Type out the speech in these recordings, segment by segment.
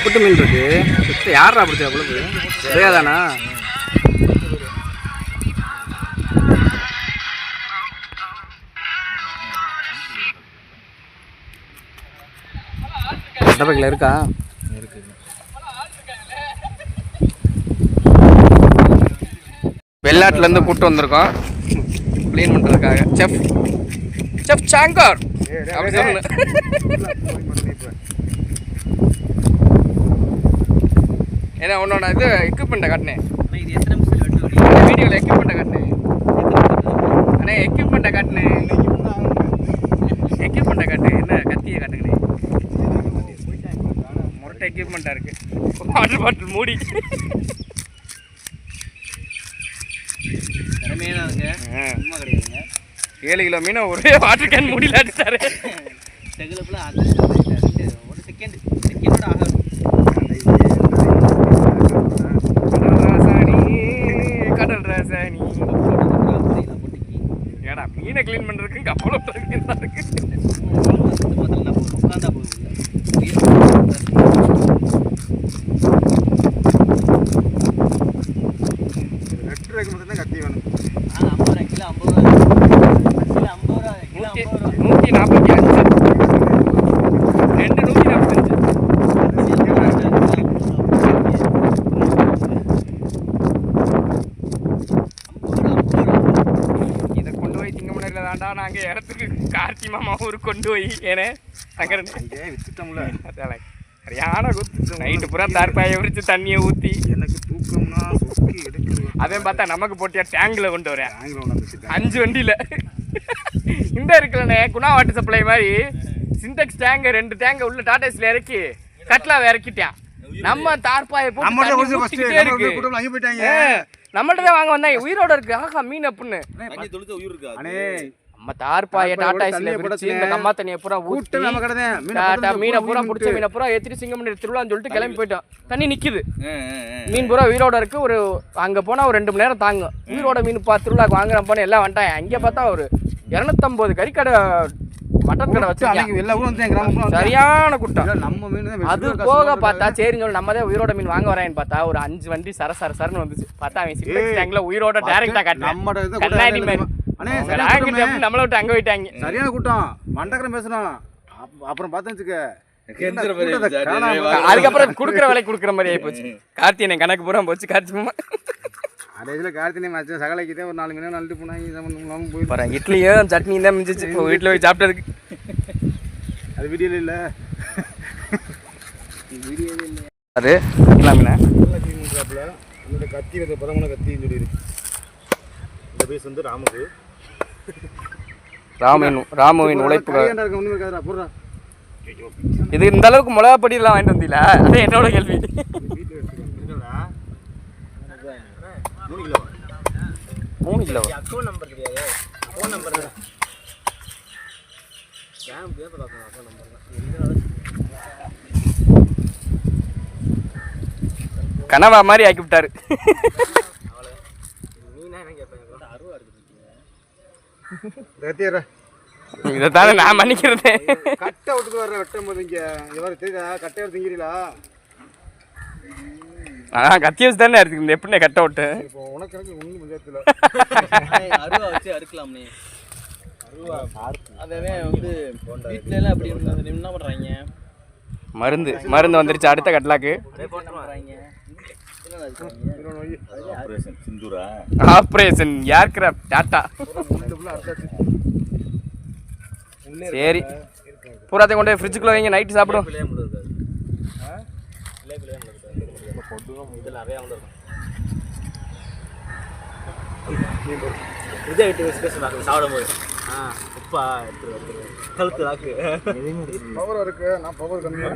இம்புட்டு மீன் இருக்கு சுத்த யாரா பிடிச்சா அவ்வளவு தெரியாதானா டபக்கில் இருக்கா? வெளிநாட்டுல இருந்து கூட்டு வந்திருக்கோம். க்ளீன் பண்றதுக்காக. செஃப் செஃப் சாங்கர் அப்படி சொல்லு. ஏன்னா உன்னோட இது எக்யூப்மெண்ட்டை காட்டினேன். வீடியோவில் எக்யூப்மெண்ட்டை காட்டினேன். அண்ணே எக்யூப்மெண்ட்டை காட்டினேன். எக்யூப்மெண்ட்டை காட்டு என்ன கத்தியை காட்டுங்கண்ணே முரட்டை எக்யூப்மெண்ட்டாக இருக்கு. வாட்டர் பாட்டில் மூடி. ஏழு கிலோ மீனை ஒரே வாட்டர் கேன் மூடியில் அடிச்சாரு செகுலப்பில் அந்த ஒரு செகண்ட். செகண்டோட ஆகாது கடல் ராசாணி கடல் ராசாணி போட்டிக்கு ஏடா மீனை க்ளீன் பண்ணுறதுக்கு கப்பலம் இருக்கு உட்காந்தா போகுது வெட்டுறதுக்கு மட்டும் தான் கத்தி வேணும் ஐம்பது ரூபா கிலோ ஐம்பது ரூபா கிலோ ஐம்பது ரூபா கிலோ நூற்றி ஐம்பது ரூபா நூற்றி நாற்பத்தி அஞ்சு ரெண்டு நூற்றி நாற்பத்தஞ்சு இதை கொண்டு போய் தாண்டா நாங்கள் இடத்துக்கு கார்த்தி மாமா ஊருக்கு கொண்டு போய் ஏனே இங்கே வித்துட்டோம்ல. அதால சரியான குத்து. நைட்டு பூரா தார்பாயை விரிச்சு தண்ணியை ஊற்றி எனக்கு தூக்கம்னா அதே பார்த்தா நமக்கு போட்டியா டேங்கில் கொண்டு வரேன் அஞ்சு வண்டியில். இந்த இருக்குல்லண்ணே குணா வாட்டர் சப்ளை மாதிரி சின்டெக்ஸ் டேங்க ரெண்டு டேங்க உள்ள டாடாஸ்ல இறக்கி கட்லாவை இறக்கிட்டான். நம்ம தார்பாயை போட்டு நம்மள்ட்ட தான் வாங்க வந்தாங்க. உயிரோட இருக்கு. ஆஹா மீன் அப்புன்னு. அண்ணே நம்ம தார்பாயை டாடா தண்ணியை பிடிச்சி இந்த கம்மா தண்ணியை பூரா கூட்டம் நம்ம மீன் பூரா பிடிச்ச மீனை பூரா ஏற்றிட்டு சிங்கமணி திருவிழான்னு சொல்லிட்டு கிளம்பி போயிட்டோம். தண்ணி நிக்குது. மீன் பூரா உயிரோட இருக்கு. ஒரு அங்க போனா ஒரு ரெண்டு மணி நேரம் தாங்கும். உயிரோட மீன் பா திருவிழாக்கு வாங்குறேன் போன எல்லாம் வந்துட்டாங்க அங்க பார்த்தா ஒரு இரநூத்தம்பது கறிக்கடை மட்டன் கடை கிராமம் சரியான கூட்டம். நம்ம மீன் அது போக பார்த்தா சரின்னு சொல்லி நம்ம தான் உயிரோட மீன் வாங்க வரேன்னு பார்த்தா ஒரு அஞ்சு வண்டி சர சர சரன்னு வந்துச்சு. பார்த்தா அவன் சிக்ஸ் டேங்க்ல உயிரோட டேரக்டா காட்டினான். நம்மட நம்மள விட்டு அங்க போயிட்டாங்க. சரியான கூட்டம். மண்டக்கரம் பேசணும் அப்~ அப்புறம் பார்த்தேன்னு வச்சுக்க அதுக்கப்புறம் குடுக்குற விலை குடுக்குற மாதிரி ஆகி போச்சு கார்த்திகை கணக்கு பூரா போச்சு கார்த்தி மாமா. அதே இதில் கார்த்தினே மச்சம் சகலைக்கு ஒரு நாலு மணி நல்லிட்டு போனாங்க. இதை பண்ணாமல் போயிடும் பாரு இட்லியும் சட்னியும் தான் மிஞ்சிச்சு. இப்போ வீட்டில் போய் சாப்பிட்டதுக்கு. அது வீடியோவில் இல்லை. அது இல்லாமண்ணே ஷாப்பில் என்னோட கத்தி வந்து பதமான கத்தின்னு சொல்லியிருக்கு இந்த பீஸ் வந்து ராமுக்கு ராமின் ராமுவின் உழைப்பு இது இந்த அளவுக்கு மிளகா பொடியெல்லாம் வாங்கிட்டு வந்தீங்களா அது என்னோட கேள்வி. மூணு kilo. Account number phone number கனவா மாதிரி ஆக்கி விட்டாரு. கத்தியரா இதை தானே நான் மன்னிக்கிறதே. கட்டை விட்டுட்டு வர்ற வெட்டும் போது இங்கே. இங்கே வர தெரியுதா? கட்டை எடுத்து திங்கிறீங்களா ஆ கத்தி வச்சு தானே இருக்குது எப்படிண்ணே கட்ட விட்டு இப்போ உனக்கு எனக்கு ஒன்றும் பஞ்சாயத்தில் அருவா வச்சு அறுக்கலாம்னே அதவே வந்து வீட்ல எல்லாம் அப்படி இருந்தாங்க என்ன பண்றாங்க? மருந்து மருந்து வந்துருச்சு அடுத்த கட்லாக்கு. ஆபரேஷன் சிந்தூரா? ஆப்ரேஷன் ஏர்கிராஃப்ட் டாட்டா. சரி. பூராத்தையும் கொண்டு போய் ஃப்ரிட்ஜுக்குள்ளே வைங்க நைட்டு சாப்பிடும். இதை விட்டு பேசுவாங்க சாப்பிடும் போது. ஆ. எடுத்துரு கழுத்து லாக்கு பவர் இருக்கு. நான் பவர் கம்மியாக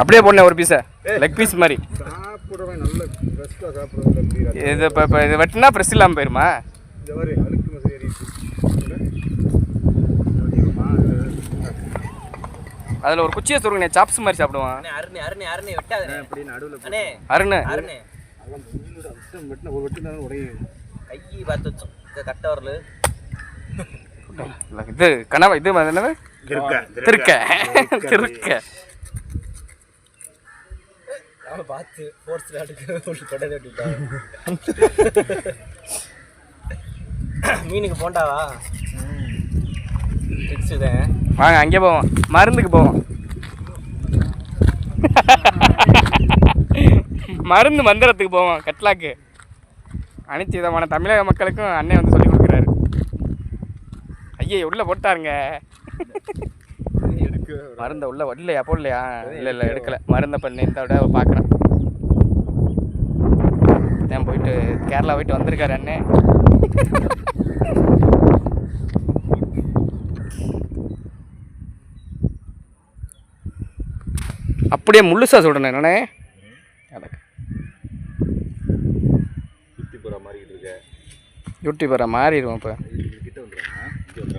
அப்படியே போடணே ஒரு பீஸை லெக் பீஸ் மாதிரி. சாப்பிடுறவன் நல்ல ஃப்ரெஷ்ஷாக சாப்பிடுறது இது இப்போ இப்போ இது வெட்டினா ப்ரெஸ் இல்லாமல் போயிருமா? இந்த மாதிரி அழுக்கு அதில் ஒரு குச்சியை சொருங்கண்ணே சாப்ஸ் மாதிரி சாப்பிடுவான். அண்ணே அருணே அருணே அருணே வெட்டாதே. அப்படி நடுவில் அண்ணே. அருண். அருணே. வெட்டின ஒரு வெட்டினாலும் உடையும் கை பார்த்து வச்சோம் கட்டை வரல. இது கனவா இது என்னது? கிறுக்க திருக்க. திருக்க. அவனை பார்த்து ஃபோர்ஸ் விளையாட்டுக்கு தொடர்ந்து விட்டுட்டான் மீனுக்கு போண்டாவா ட்ரிக்ஸ் வாங்க அங்கே போவோம். மருந்துக்கு போவோம். மருந்து மந்திரத்துக்கு போவோம் கட்லாக்கு. அனைத்து விதமான தமிழக மக்களுக்கும் அண்ணன் வந்து சொல்லி கொடுக்குறாரு. ஐயே உள்ளே போட்டாருங்க. மருந்தை உள்ள இல்லையா? போடலையா இல்லை இல்லை எடுக்கல. மருந்தை பண்ணி இந்த விட பார்க்குறேன் தான் போயிட்டு கேரளா போயிட்டு வந்திருக்காரு அண்ணன் அப்படியே முழுசா சுடணும் என்னண்ணே எனக்கு யூடியூபரை மாறிடுவோம் இப்போ.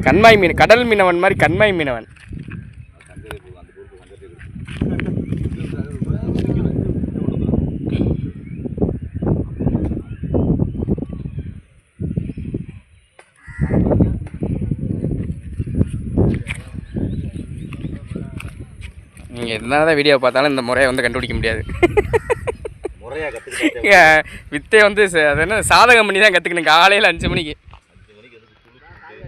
கண்மாய் மீன் கடல் மீனவன் மாதிரி கண்மாய் மீனவன். நீங்கள் என்னதான் வீடியோ பார்த்தாலும் இந்த முறையை வந்து கண்டுபிடிக்க முடியாது. முறையா கத்துக்கிட்டா ஏன், வித்தை வந்து அது என்ன சாதகம் பண்ணி தான் கற்றுக்கணும் காலையில் அஞ்சு மணிக்கு வந்து குளிச்சுட்டு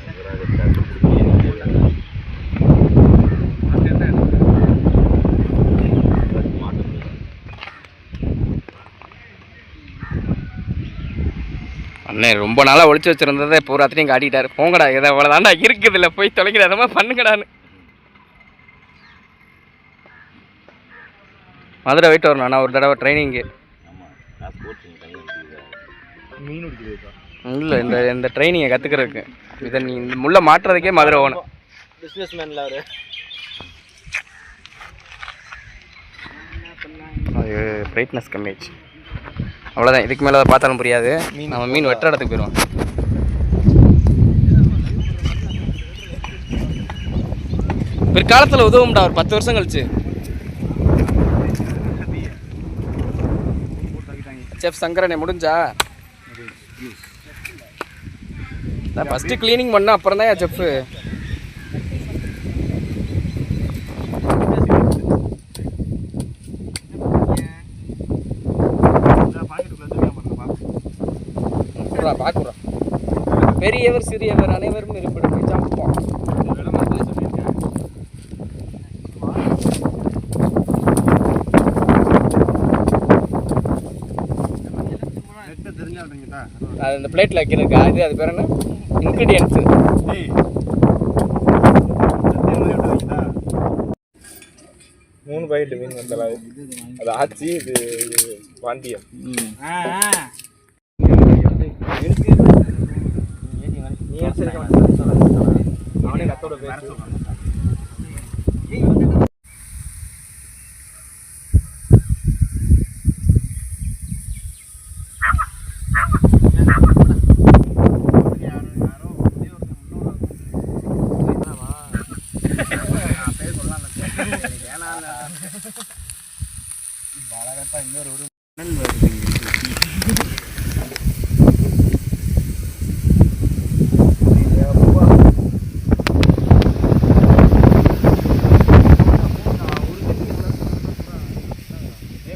நகராக start பண்ணி மாட்டு மீன். அண்ணே ரொம்ப நாளாக ஒழிச்சு வச்சிருந்ததை பூராத்திரையும் காட்டிட்டாரு. போங்கடா இதை அவ்வளோதாண்டா இருக்குது இல்லை போய் தொலைக்கிற அதை மாதிரி பண்ணுங்கடான்னு. மதுரை போயிட்டு வரணும் அண்ணா ஒரு தடவை ட்ரைனிங்கு இல்லை இந்த இந்த ட்ரைனிங்கை கற்றுக்கிறதுக்கு இதை நீ இந்த முள்ளை மாட்டுறதுக்கே மதுரை போகணும். பிஸ்னஸ் மேன்ல அவரு பிரைட்னஸ் கம்மியாச்சு அவ்வளோதான் இதுக்கு மேலே பார்த்தாலும் புரியாது. நம்ம மீன் வெட்டுற இடத்துக்கு போயிடுவோம். பிற்காலத்தில் உதவும்டா ஒரு பத்து வருஷம் கழிச்சு. செஃப் சங்கரனே முடிஞ்சா? ஃபஸ்ட்டு க்ளீனிங் பண்ண அப்புறம் தான் செஃப்பு பார்க்குறோம். பெரியவர் சிறியவர் அனைவரும் இருப்பிடம் ஜம்பம் அது இந்த பிளேட்டில் வைக்கிறதுக்கு அது அது பேர் என்ன? இன்க்ரீடியன்ஸு மூணு பாக்கெட் மீன் மசாலா அது ஆச்சி இது பாண்டியம் அவனே கத்தோட பேச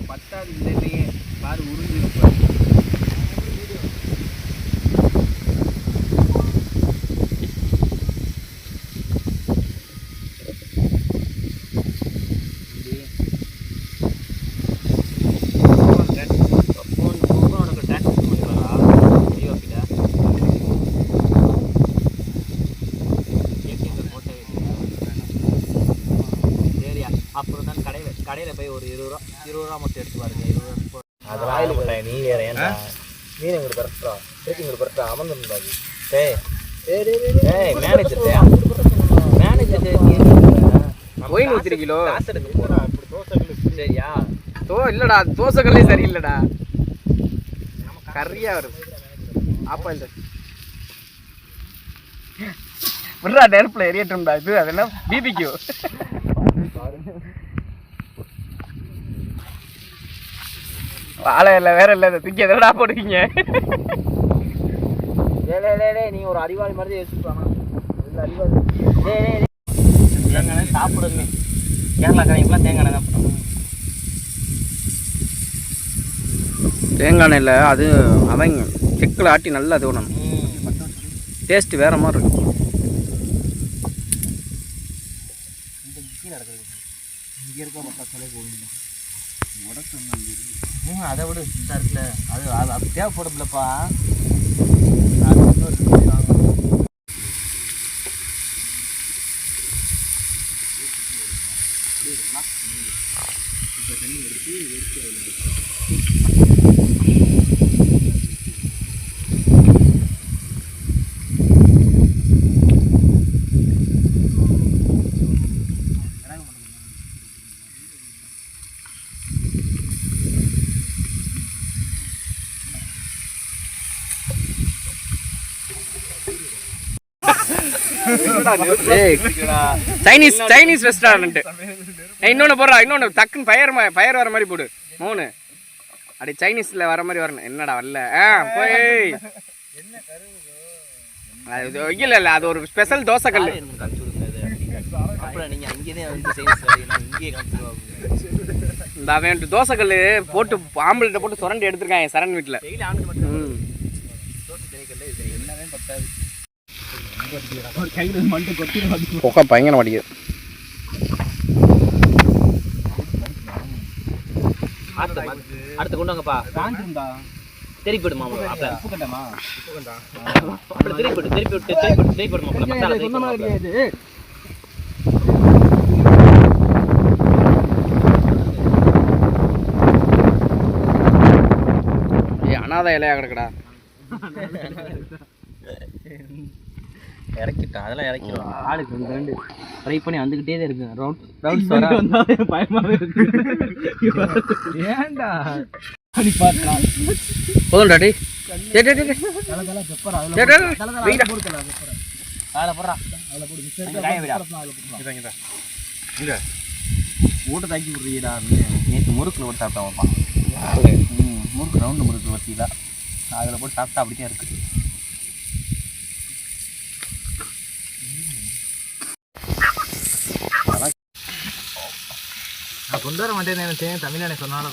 பத்தாது இல்லையே பாரு உறிஞ்சிருப்பா சரியா அப்புறம் தான் கடையில் கடையில் போய் ஒரு இருபது மட்டும் எடுத்து பாருங்க. அதெல்லாம் ஆயில் பண்ண நீ வேற ஏன்டா? மீன் எங்களுக்கு பரட்டா திருப்பி எங்களுக்கு பரட்டா அமர்ந்துருந்தாது ஏய் ஏய் மேனேஜர் மேனேஜர் ஒயின் ஊத்திரு கிலோ சரியா? தோ இல்லடா. தோசைகளே சரியில்லைடா. கறியா வரும். ஆப்பா இல்லை விட்றா நெருப்பில் எரியட்டும்டா. இது அது என்ன? பிபிக்யூ வாழை இல்லை வேற இல்லை இதை தூக்கி எதோடா போடுவீங்க? நீ ஒரு அறிவாளி மாதிரி தான் யோசிச்சு போனா இல்ல அறிவாளி. டேய் டேய் டேய். தேங்காய் சாப்பிடுங்க. கேரளா கடைக்கெல்லாம் தேங்காய் தான். தேங்காய் எண்ணெயில் அது அவங்க செக்கில் ஆட்டி நல்லா அது விடணும் டேஸ்ட் வேற மாதிரி இருக்கும் ம், அதை விட சுத்தா இருக்குல்ல அது அது அது தேவைப்படும்லப்பா. அதில் சைனீஸ் சைனீஸ் ரெஸ்டாரண்ட் இன்னொன்று போடுறா இன்னொன்று டக்குன்னு ஃபயர் ஃபயர் வர மாதிரி போடு. மூணு அப்படி சைனீஸில் வர மாதிரி வரணும். என்னடா வரல? ஆ போய். அது இல்லை இல்லை அது ஒரு ஸ்பெஷல் தோசை எனக்கு அங்கேயே வந்து இந்த அவன் தோசைக்கல் போட்டு ஆம்பளை போட்டு சுரண்டி எடுத்திருக்கான் என் சரண் வீட்டில் பொக்கா பயங்கரம் அடிக்குது அடுத்து கொண்டு வாங்கப்பா. திருப்பி விடு மாமா அப்பல அப்பல திருப்பி விடு திருப்பி விட்டு திருப்பி விடு மசாலா திருப்பி விடு மாப்பிள. ஏய் அனாதை இலையா கிடக்குடா? இறக்கிட்டான் அதெல்லாம் இறக்கிடும் ஆளுக்கு ரெண்டு ரெண்டு ட்ரை பண்ணி வந்துகிட்டே தான் இருக்கு. ரவுண்ட் ரவுண்ட்ஸ் வர பயமாவே இருக்கு. ஏன்டா? போதும்டா டேய். டேய் டேய் டேய் டேய். டேய் வெயிடா அதில் போடுறா அதில் போடு. காய விடா. ஊட்ட தாக்கி விட்றீடா நேற்று முறுக்கில் போட்டு சாப்பிட்டேன் வைப்பான் ம் முறுக்கு ரவுண்டு முறுக்கு வச்சிங்களா அதில் போட்டு சாப்பிட்டா அப்படியே இருக்குது நான் கொண்டு வர மாட்டேன்னு நினைச்சேன் தமிழ்நாடு சொன்னாலும்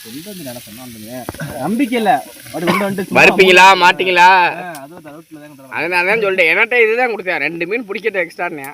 கொண்டு வந்து சொன்னாங்க நம்பிக்கை இல்லை அப்படி கொண்டு வந்துட்டு மறுப்பீங்களா மாட்டீங்களா அதனால தான் சொல்லிட்டேன் என்கிட்ட இதுதான் கொடுத்தேன். ரெண்டு மீன் பிடிக்கட்டும் எக்ஸ்ட்ரானே